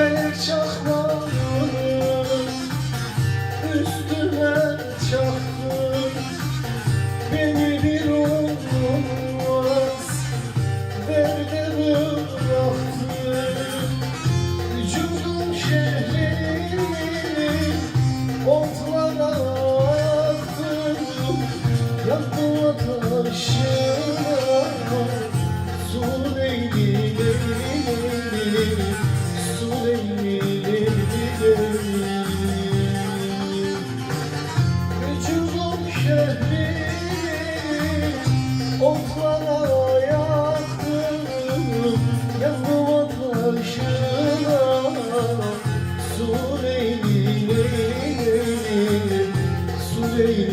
Felek çakmağını üstüme çaktı karşına Süreyni Süreyni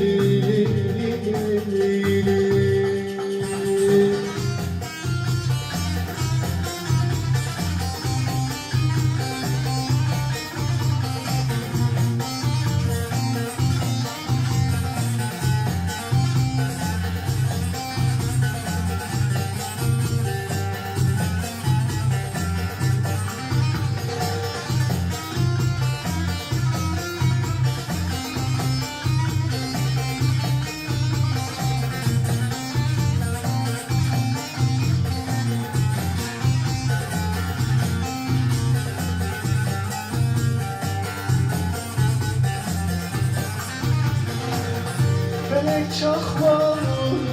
çakmalım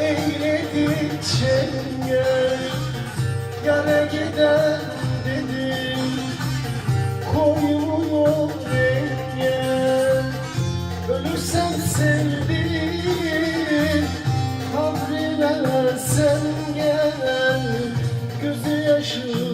Eyledikçe Yara gider dedim. Koyun ol renge Ölürsem sevdiğim Kabrine sen gel. Gözü yaşım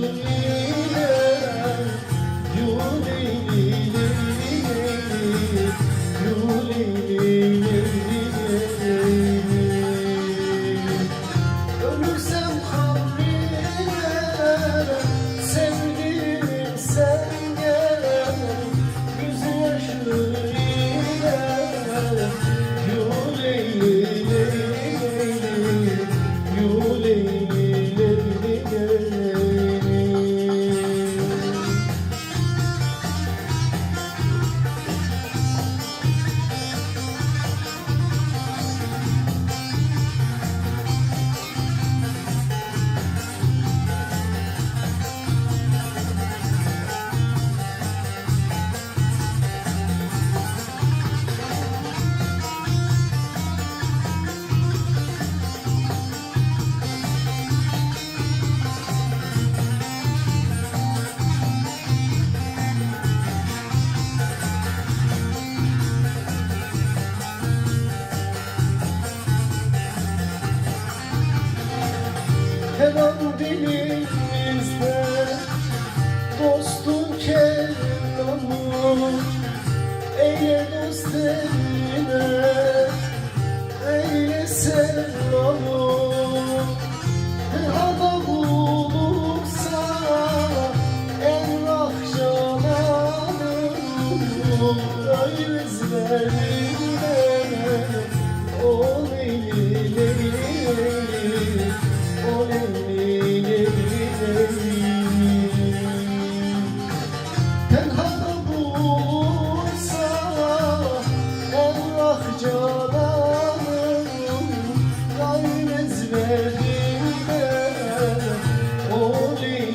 sen olur. Her adam de